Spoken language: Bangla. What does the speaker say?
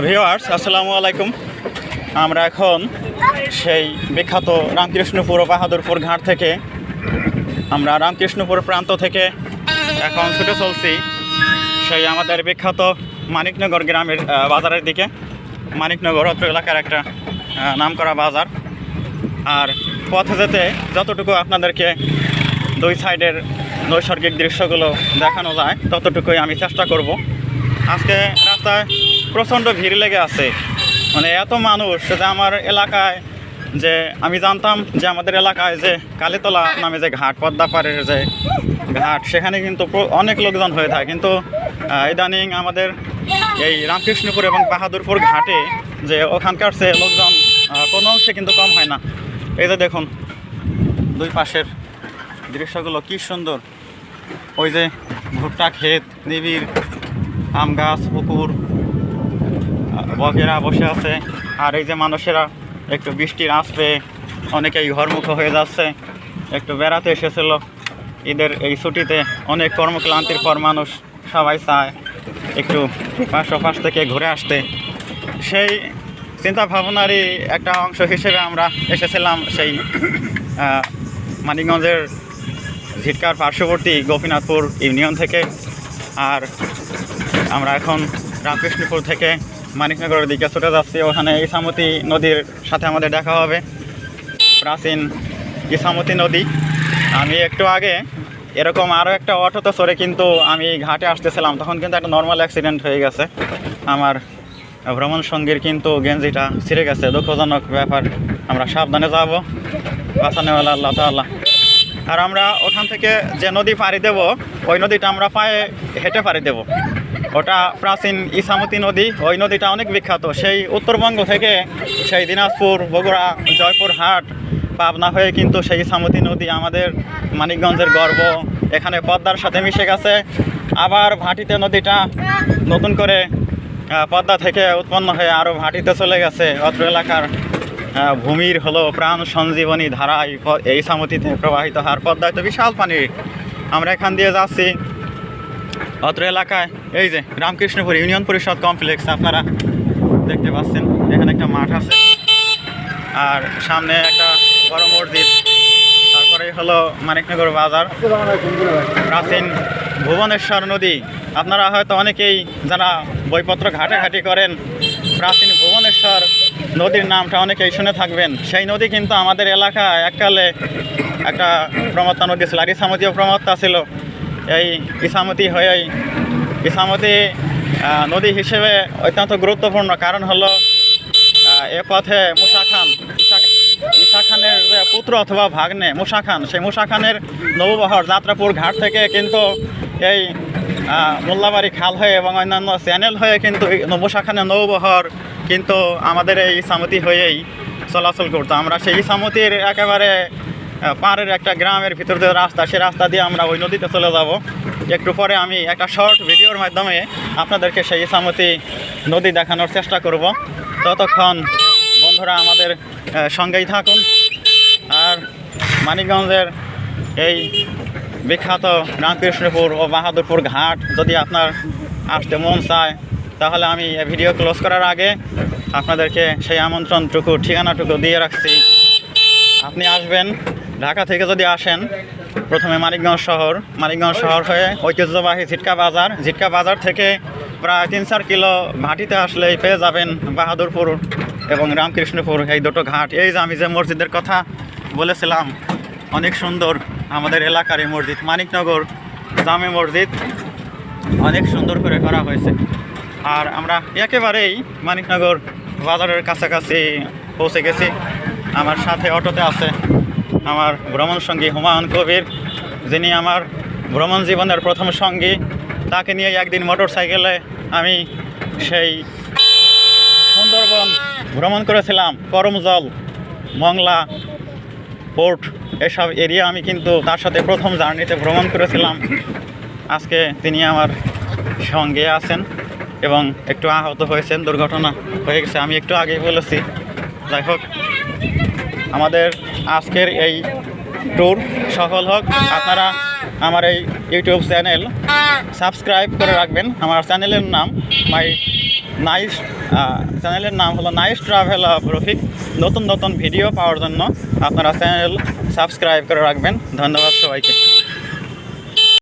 ভিওয়ার্স আসসালামু আলাইকুম। আমরা এখন সেই বিখ্যাত রামকৃষ্ণপুর ও বাহাদুরপুর ঘাট থেকে আমরা রামকৃষ্ণপুর প্রান্ত থেকে এখন ছুটে চলছি সেই আমাদের বিখ্যাত মানিকনগর গ্রামের বাজারের দিকে। মানিকনগর অত্র এলাকার একটা আহ, নামকরা বাজার। আর পথে যেতে যতটুকু আপনাদেরকে দুই সাইডের নৈসর্গিক দৃশ্যগুলো দেখানো যায় ততটুকুই আমি চেষ্টা করব। আজকে রাস্তায় প্রচণ্ড ভিড় লেগে আছে। মানে এত মানুষ যে আমার এলাকায় যে আমি জানতাম যে আমাদের এলাকায় যে কালীতলা নামে যে ঘাট, পদ্মাপাড়ের যে ঘাট, সেখানে কিন্তু অনেক লোকজন হয়ে থাকে। কিন্তু ইদানিং আমাদের এই রামকৃষ্ণপুর এবং বাহাদুরপুর ঘাটে যে ওখানকার সে লোকজন কোনো অংশে কিন্তু কম হয় না। এই যে দেখুন, দুই পাশের দৃশ্যগুলো কি সুন্দর। ওই যে ভুট্টা ক্ষেত, নিবিড়, আম গাছ, পুকুর বকেরা বসে আছে। আর এই যে মানুষেরা একটু বৃষ্টির আঁচ পেয়ে অনেকেই ঘরমুখ হয়ে যাচ্ছে, একটু বেড়াতে এসেছিল। ঈদের এই ছুটিতে অনেক কর্মক্লান্তির পর মানুষ সবাই চায় একটু পাশ ওপাশ থেকে ঘুরে আসতে। সেই চিন্তা ভাবনারই একটা অংশ হিসেবে আমরা এসেছিলাম সেই মানিকগঞ্জের ঝিটকার পার্শ্ববর্তী গোপীনাথপুর ইউনিয়ন থেকে। আর আমরা এখন রামকৃষ্ণপুর থেকে মানিকনগরের দিকে ছুটে যাচ্ছি। ওখানে ইসামতি নদীর সাথে আমাদের দেখা হবে। প্রাচীন ইসামতি নদী। আমি একটু আগে এরকম আরও একটা অটোতে চড়ে কিন্তু আমি ঘাটে আসতেছিলাম। তখন কিন্তু একটা নর্মাল অ্যাক্সিডেন্ট হয়ে গেছে। আমার ভ্রমণ সঙ্গীর কিন্তু গেঞ্জিটা ছিঁড়ে গেছে। দুঃখজনক ব্যাপার। আমরা সাবধানে যাব। বাঁচানেওয়ালা আল্লাহ তাল্লাহ আর আমরা ওখান থেকে যে নদী পাড়ি দেব, ওই নদীটা আমরা পায়ে হেঁটে পাড়ি দেব। ওটা প্রাচীন ইসামতি নদী। ওই নদীটা অনেক বিখ্যাত। সেই উত্তরবঙ্গ থেকে সেই দিনাজপুর, বগুড়া জয়পুরহাট পাবনা হয়ে কিন্তু সেই ইসামতি নদী আমাদের মানিকগঞ্জের গর্ব। এখানে পদ্মার সাথে মিশে গেছে। আবার ভাটিতে নদীটা নতুন করে পদ্মা থেকে উৎপন্ন হয়ে আরও ভাটিতে চলে গেছে। অত্র এলাকার ভূমির হলো প্রাণ সঞ্জীবনী ধারা এই সামতিতে প্রবাহিত হওয়ার পদ্মায় তো বিশাল পানি আমরা এখান দিয়ে যাচ্ছি। অত্র এলাকায় এই যে রামকৃষ্ণপুর ইউনিয়ন পরিষদ কমপ্লেক্স, আপনারা দেখতে পাচ্ছেন, এখানে একটা মাঠ আছে। আর সামনে একটা বড় মসজিদ, তারপরে হলো মানিকনগর বাজার, প্রাচীন ভুবনেশ্বর নদী। আপনারা হয়তো অনেকেই যারা বইপত্র ঘাটাঘাটি করেন, প্রাচীন ভুবনেশ্বর নদীর নামটা অনেকেই শুনে থাকবেন। সেই নদী কিন্তু আমাদের এলাকায় এককালে একটা প্রমত্তা নদী ছিল আর ইসামতিও প্রমত্তা ছিল। এই ইসামতি হয়েই ইসামতি নদী হিসেবে অত্যন্ত গুরুত্বপূর্ণ। কারণ হলো এ পথে মুসা খান ঈশা- খানের যে পুত্র অথবা ভাগ্নে, মুসা খান, সেই মুসা খানের নৌবহর যাত্রাপুর ঘাট থেকে কিন্তু এই মোল্লাবাড়ি খাল হয়ে এবং অন্যান্য চ্যানেল হয়ে কিন্তু মুসা খানের নৌবহর কিন্তু আমাদের এই ইসামতি হয়েই চলাচল করতো। আমরা সেই ইসামতির একেবারে আহ, পাড়ের একটা গ্রামের ভিতর দিয়ে রাস্তা সেই রাস্তা দিয়ে আমরা ওই নদীতে চলে যাব। একটু পরে আমি একটা শর্ট ভিডিওর মাধ্যমে আপনাদেরকে সেই ইসামতি নদী দেখানোর চেষ্টা করব। ততক্ষণ বন্ধুরা আমাদের সঙ্গেই থাকুন। আর মানিকগঞ্জের এই বিখ্যাত রামকৃষ্ণপুর ও বাহাদুরপুর ঘাট যদি আপনার আসতে মন চায় তাহলে আমি ভিডিও ক্লোজ করার আগে আপনাদেরকে সেই আমন্ত্রণটুকু ঠিকানাটুকু দিয়ে রাখছি। আপনি আসবেন। ঢাকা থেকে যদি আসেন, প্রথমে মানিকগঞ্জ শহর। মানিকগঞ্জ শহর হয়ে ঐতিহ্যবাহী ঝিটকা বাজার। ঝিটকা বাজার থেকে প্রায় তিন চার কিলো ভাটিতে আসলেই পেয়ে যাবেন বাহাদুরপুর এবং রামকৃষ্ণপুর। এই দুটো ঘাট, এই যে আমি যে মসজিদের কথা বলেছিলাম, অনেক সুন্দর আমাদের এলাকার এই মসজিদ। মানিকনগর জামে মসজিদ অনেক সুন্দর করে করা হয়েছে। আর আমরা একেবারেই মানিকনগর বাজারের কাছাকাছি পৌঁছে গেছি। আমার সাথে অটোতে আছে আমার ভ্রমণ সঙ্গী হুমায়ুন কবির, যিনি আমার ভ্রমণ জীবনের প্রথম সঙ্গী। তাকে নিয়ে একদিন মোটর সাইকেলে আমি সেই সুন্দরবন ভ্রমণ করেছিলাম, করমজল, মংলা পোর্ট এসব এরিয়া আমি কিন্তু তার সাথে প্রথম জার্নিতে ভ্রমণ করেছিলাম। আজকে তিনি আমার সঙ্গে আছেন এবং একটু আহত হয়েছেন, দুর্ঘটনা হয়ে গেছে। আমি একটু আগেই বলেছি। যাই হোক, আমাদের আজকের এই ট্যুর সফল হোক। আপনারা আমার এই ইউটিউব চ্যানেল সাবস্ক্রাইব করে রাখবেন। আমার চ্যানেলের নাম মাই নাইস চ্যানেলের নাম হলো নাইস ট্রাভেল রফিক। নতুন নতুন ভিডিও পাওয়ার জন্য আপনারা চ্যানেল সাবস্ক্রাইব করে রাখবেন। ধন্যবাদ সবাইকে।